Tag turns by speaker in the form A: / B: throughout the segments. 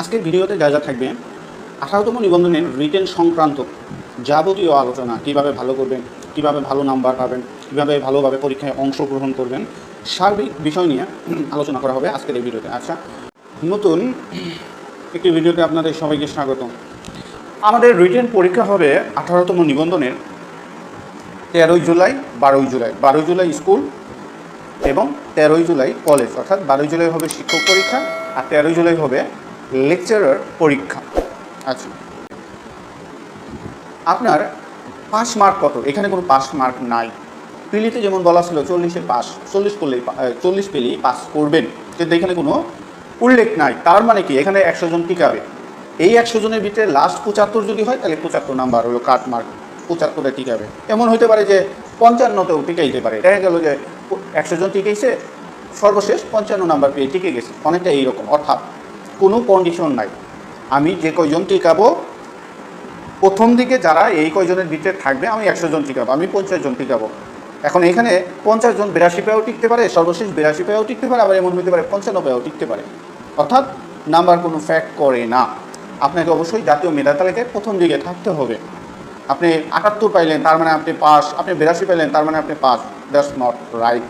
A: আজকের ভিডিওতে যা যা থাকবে, আঠারোতম নিবন্ধনের রিটেন সংক্রান্ত যাবতীয় আলোচনা, কীভাবে ভালো করবেন, কীভাবে ভালো নাম্বার পাবেন, কীভাবে ভালোভাবে পরীক্ষায় অংশগ্রহণ করবেন, সার্বিক বিষয় নিয়ে আলোচনা করা হবে আজকের এই ভিডিওতে। আচ্ছা নতুন একটি ভিডিওতে আপনাদের সবাইকে স্বাগত। আমাদের রিটেন পরীক্ষা হবে আঠারোতম নিবন্ধনের তেরোই জুলাই, বারোই জুলাই। বারোই জুলাই স্কুল এবং তেরোই জুলাই কলেজ। অর্থাৎ বারোই জুলাই হবে শিক্ষক পরীক্ষা আর তেরোই জুলাই হবে লেকচারার পরীক্ষা। আচ্ছা। আপনার পাস মার্ক কত? এখানে কোনো পাস মার্ক নাই। পিলিতে যেমন বলা ছিল চল্লিশে পাস চল্লিশ করলেই চল্লিশ পেলেই পাস করবেন। কিন্তু এখানে কোনো উল্লেখ নাই। তার মানে কি? এখানে একশো জন টিকাবে। এই একশো জনের ভিতরে লাস্ট পঁচাত্তর যদি হয় তাহলে পঁচাত্তর নাম্বার হলো কাট মার্ক পঁচাত্তরে টিকাবে। এমন হতে পারে যে পঞ্চান্নতেও টিকাইতে পারে। দেখা গেল যে একশো জন টিকাইছে সর্বশেষ পঞ্চান্ন নাম্বার পেয়ে টিকে গেছে। অনেকটা এইরকম অর্থাৎ কোনো কন্ডিশন নাই। আমি যে কয়জন টিকাবো, প্রথম দিকে যারা এই কয়জনের ভিতরে থাকবে, আমি একশো জন টিকাবো, আমি পঞ্চাশ জন টিকাবো। এখন এখানে পঞ্চাশ জন বিরাশি পেয়েও টিকতে পারে, সর্বশেষ বিরাশি পেয়েও টিকতে পারে, আবার এমন হতে পারে পঞ্চান্ন পেয়েও টিকতে পারে। অর্থাৎ নাম্বার কোনো ফ্যাক্ট করে না। আপনাকে অবশ্যই জাতীয় মেধা তালিকায় প্রথম দিকে থাকতে হবে। আপনি আটাত্তর পাইলেন, তার মানে আপনি পাস। আপনি বিরাশি পাইলেন, তার মানে আপনি পাস। দ্যাটস নট রাইট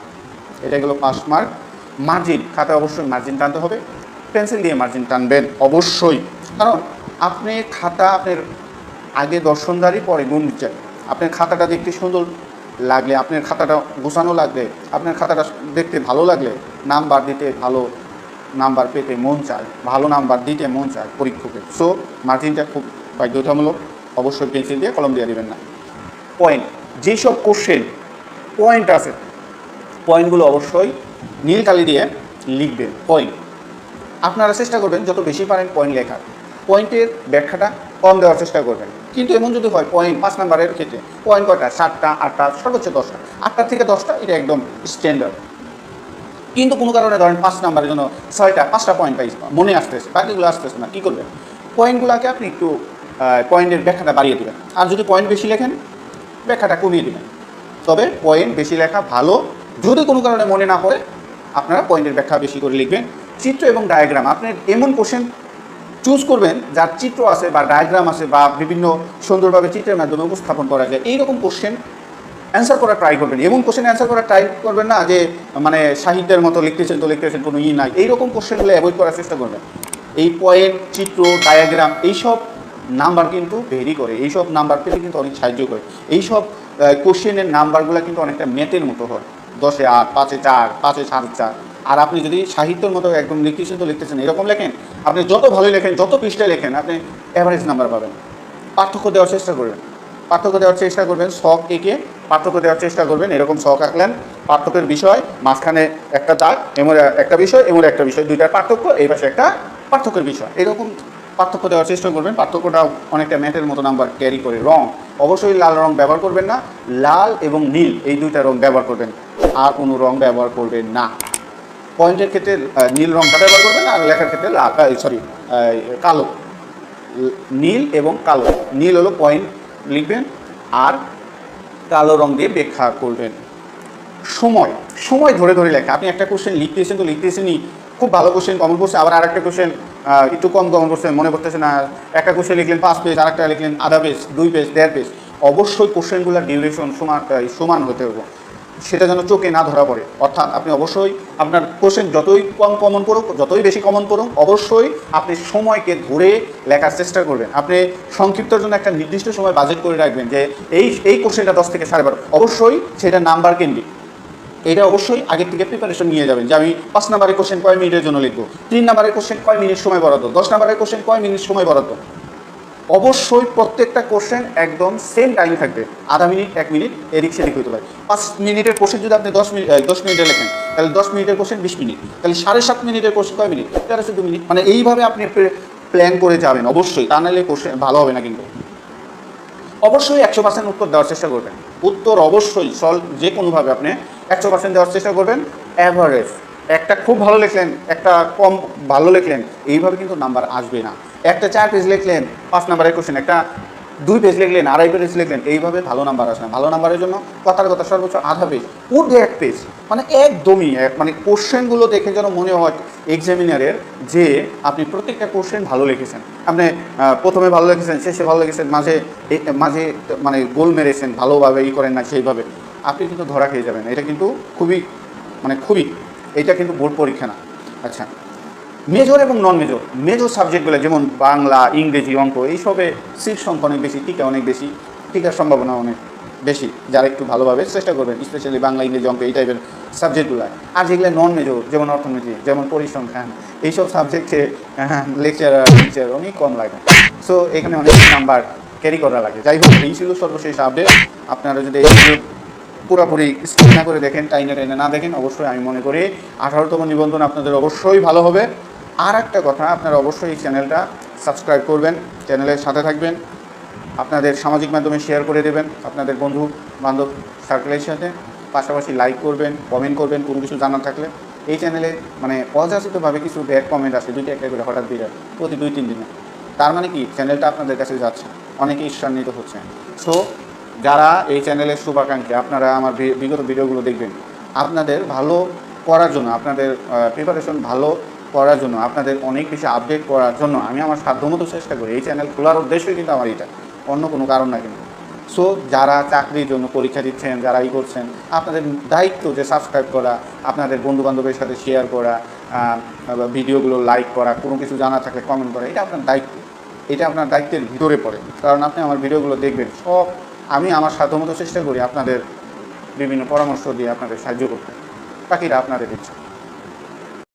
A: এটা গেলো পাস মার্ক। মার্জিন, খাতায় অবশ্যই মার্জিন টানতে হবে। পেন্সিল দিয়ে মার্জিন টানবেন, অবশ্যই। কারণ আপনি খাতা আপনার আগে দর্শনদারি, পরে গুণ দিচ্ছেন। আপনার খাতাটা দেখতে সুন্দর লাগলে, আপনার খাতাটা গোছানো লাগলে, আপনার খাতাটা দেখতে ভালো লাগলে, নাম্বার দিতে ভালো, নাম্বার পেতে মন চায়, ভালো নাম্বার দিতে মন চায় পরীক্ষকের। সো মার্জিনটা খুব বাধ্যতামূলক, অবশ্যই পেন্সিল দিয়ে কলম দিয়ে দেবেন না। পয়েন্ট যেসব কোশ্চেন পয়েন্ট আছে পয়েন্টগুলো অবশ্যই নীল কালি দিয়ে লিখবেন। পয়েন্ট আপনারা চেষ্টা করবেন যত বেশি পারেন পয়েন্ট লেখার। পয়েন্টের ব্যাখ্যাটা কম দেওয়ার চেষ্টা করবেন। কিন্তু এমন যদি হয় পয়েন্ট পাঁচ নাম্বারের ক্ষেত্রে পয়েন্ট কয়টা? সাতটা, আটটা, সর্বোচ্চ দশটা। আটটা থেকে দশটা, এটা একদম স্ট্যান্ডার্ড কিন্তু কোনো কারণে ধরেন পাঁচ নাম্বারের জন্য ছয়টা, পাঁচটা পয়েন্ট পাইছে মনে আসতেছে, বাকিগুলো আসতেছে না, কী করবেন? পয়েন্টগুলোকে আপনি একটু পয়েন্টের ব্যাখ্যাটা বাড়িয়ে দেবেন। আর যদি পয়েন্ট বেশি লেখেন, ব্যাখ্যাটা কমিয়ে দেবেন। তবে পয়েন্ট বেশি লেখা ভালো। যদি কোনো কারণে মনে না হয়, আপনারা পয়েন্টের ব্যাখ্যা বেশি করে লিখবেন। চিত্র এবং ডায়াগ্রাম আপনি এমন কোশ্চেন চুজ করবেন, যার চিত্র আছে বা ডায়াগ্রাম আছে বা বিভিন্ন সুন্দরভাবে চিত্রের মাধ্যমে উপস্থাপন করা যায়। এইরকম কোশ্চেন অ্যান্সার করার ট্রাই করবেন। এমন কোশ্চেন অ্যান্সার করার ট্রাই করবেন না যে মানে সাহিত্যের মতো লিখতেছেন তো লিখতেছেন, কোনো ই নাই। এইরকম কোশ্চেনগুলো অ্যাভয়েড করার চেষ্টা করবেন। এই পয়েন্ট চিত্র ডায়াগ্রাম এইসব নাম্বার কিন্তু ভেরি করে। এইসব নাম্বার পেতে কিন্তু অনেক সাহায্য করে। এইসব কোশ্চেনের নাম্বারগুলো কিন্তু অনেকটা ম্যাথের মতো হয়। দশে আট, পাঁচে চার, পাঁচে সাড়ে চার। আর আপনি যদি সাহিত্যের মতো একদম লিখতেছেন তো লিখতেছেন, এরকম লেখেন, আপনি যত ভালো লেখেন, যত পৃষ্ঠায় লেখেন, আপনি অ্যাভারেজ নাম্বার পাবেন। পার্থক্য দেওয়ার চেষ্টা করবেন। পার্থক্য দেওয়ার চেষ্টা করবেন, শখ এঁকে পার্থক্য দেওয়ার চেষ্টা করবেন, এরকম শখ আঁকলেন, পার্থক্যের বিষয়, মাঝখানে একটা দাগ, এমন একটা বিষয়, এমন একটা বিষয়, দুইটার পার্থক্য, এই পাশে একটা পার্থক্যের বিষয়। এরকম পার্থক্য দেওয়ার চেষ্টা করবেন, পার্থক্যটা অনেকটা ম্যাটের মতো নাম্বার ক্যারি করে, রং। অবশ্যই লাল রং ব্যবহার করবেন না, লাল এবং নীল, এই দুইটা রং ব্যবহার করবেন। আর কোনো রং ব্যবহার করবেন না। পয়েন্টের ক্ষেত্রে নীল রংটা ব্যবহার করবেন আর লেখার ক্ষেত্রে সরি কালো। নীল এবং কালো। নীল হলো পয়েন্ট, লিখবেন, আর কালো রং দিয়ে ব্যাখ্যা করবেন। সময়। সময় ধরে ধরে লেখা। আপনি একটা কোশ্চেন লিখতেছেন তো লিখতেছেনই। খুব ভালো কোশ্চেন কমন করছে আবার আরেকটা কোশ্চেন একটু কম কমন করছেন মনে করতেছে না। একটা কোশ্চেন লিখলেন পাঁচ পেজ আরেকটা লিখলেন আধা পেজ দুই পেজ দেড় পেজ অবশ্যই কোশ্চেনগুলোর ডিউরেশন সমান সমান হতে হবে। সেটা যেন চোখে না ধরা পড়ে। অর্থাৎ আপনি অবশ্যই আপনার কোশ্চেন যতই কম কমন করুক, যতই বেশি কমন করুক, অবশ্যই আপনি সময়কে ধরে লেখার চেষ্টা করবেন। আপনি সংক্ষিপ্তর জন্য একটা নির্দিষ্ট সময় বাজেট করে রাখবেন যে এই এই কোশ্চেনটা দশ থেকে সাড়ে বারো। অবশ্যই সেটা নাম্বার কেন্দ্রিক। এটা অবশ্যই আগের থেকে প্রিপারেশন নিয়ে যাবেন যে আমি পাঁচ নাম্বারের কোশ্চেন কয় মিনিটের জন্য লিখব, তিন নাম্বারের কোশ্চেন কয় মিনিট সময় বরাদ্দ, দশ নাম্বারের কোশ্চেন কয় মিনিট সময় বরাদ্দ। অবশ্যই প্রত্যেকটা কোশ্চেন একদম সেম টাইম থাকবে। আধা মিনিট এক মিনিট এদিক সেদিক হতে পারে। পাঁচ মিনিটের কোশ্চেন যদি আপনি দশ মিনিট দশ মিনিটে লেখেন, তাহলে দশ মিনিটের কোশ্চেন বিশ মিনিট তাহলে সাড়ে সাত মিনিটের কোশ্চেন কয় মিনিট তেরো চোদ্দ মিনিট মানে এইভাবে আপনি প্ল্যান করে যাবেন, অবশ্যই। তা নাহলে কোশ্চেন ভালো হবে না কিন্তু। অবশ্যই একশো পার্সেন্ট উত্তর দেওয়ার চেষ্টা করবেন। উত্তর অবশ্যই, সল যে কোনোভাবে আপনি একশো পার্সেন্ট দেওয়ার চেষ্টা করবেন অ্যাভারেজ একটা খুব ভালো লিখলেন, একটা কম ভালো লিখলেন, এইভাবে কিন্তু নাম্বার আসবে না। একটা চার পেজ লিখলেন, পাঁচ নাম্বারের কোশ্চেন একটা দুই পেজ লিখলেন, আড়াই পেজ লিখলেন, এইভাবে ভালো নাম্বার আসে না। ভালো নাম্বারের জন্য কথার কথা সর্বোচ্চ আধা পেজ ঊর্ধ্বে এক পেজ মানে একদমই এক মানে কোশ্চেনগুলো দেখে যেন মনে হয় এক্সামিনারের যে আপনি প্রত্যেকটা কোশ্চেন ভালো লিখেছেন। আপনি প্রথমে ভালো লিখেছেন, শেষে ভালো লিখেছেন, মাঝে মাঝে মানে গোল মেরেছেন, ভালোভাবে ই করেন না সেইভাবে। আপনি কিন্তু ধরা খেয়ে যাবেন, এটা কিন্তু খুবই মানে খুবই এটা কিন্তু বোর্ড পরীক্ষা না। আচ্ছা মেজর এবং নন মেজর মেজর সাবজেক্টগুলো যেমন বাংলা, ইংরেজি, অঙ্ক, এইসবে সিট সংখ্যা অনেক বেশি, টিকা অনেক বেশি, টিকার সম্ভাবনা অনেক বেশি। যারা একটু ভালোভাবে চেষ্টা করবেন স্পেশালি বাংলা, ইংরেজি, অঙ্ক, এই টাইপের সাবজেক্টগুলো আর যেগুলো নন মেজর যেমন অর্থনীতি, যেমন পরিসংখ্যান, এইসব সাবজেক্টে লেকচারার টিচার অনেক কম লাগে। সো এখানে অনেক নাম্বার ক্যারি করা লাগে। যাই হোক, এই ছিল সর্বশেষ আপডেট আপনারা যদি এই পুরোপুরি স্কিপ না করে দেখেন, টাইনে টাইনে না দেখেন, অবশ্যই আমি মনে করি আঠারোতম নিবন্ধন আপনাদের অবশ্যই ভালো হবে। আর একটা কথা, আপনারা অবশ্যই এই চ্যানেলটা সাবস্ক্রাইব করবেন, চ্যানেলের সাথে থাকবেন, আপনাদের সামাজিক মাধ্যমে শেয়ার করে দেবেন, আপনাদের বন্ধু বান্ধব সার্কেলের সাথে, পাশাপাশি লাইক করবেন কমেন্ট করবেন, কোনো কিছু জানার থাকলে। এই চ্যানেলে মানে অযাচিতভাবে কিছু ব্যাড কমেন্ট আসে, দুইটা একটা করে হঠাৎ দিয়ে প্রতি দুই, তিন দিনে। তার মানে কি? চ্যানেলটা আপনাদের কাছে যাচ্ছে, অনেকে ঈর্ষান্বিত হচ্ছে। সো যারা এই চ্যানেলের শুভাকাঙ্ক্ষী, আপনারা আমার বিগত ভিডিওগুলো দেখবেন। আপনাদের ভালো করার জন্য, আপনাদের প্রিপারেশন ভালো করার জন্য, আপনাদের অনেক বেশি আপডেট করার জন্য আমি আমার সাধ্যমতো চেষ্টা করি। এই চ্যানেল খোলার উদ্দেশ্যই কিন্তু আমার এটা, অন্য কোনো কারণ না কিন্তু। সো যারা চাকরির জন্য পরীক্ষা দিচ্ছেন, যারা ই করছেন, আপনাদের দায়িত্ব যে সাবস্ক্রাইব করা, আপনাদের বন্ধু বান্ধবের সাথে শেয়ার করা ভিডিওগুলো লাইক করা, কোনো কিছু জানা থাকলে কমেন্ট করা, এটা আপনার দায়িত্ব। এটা আপনার দায়িত্বের ভিতরে পড়ে। কারণ আপনি আমার ভিডিওগুলো দেখবেন, সব আমি আমার সাধ্যমতো চেষ্টা করি আপনাদের বিভিন্ন পরামর্শ দিয়ে আপনাদের সাহায্য করতে। বাকিটা আপনাদের ইচ্ছা।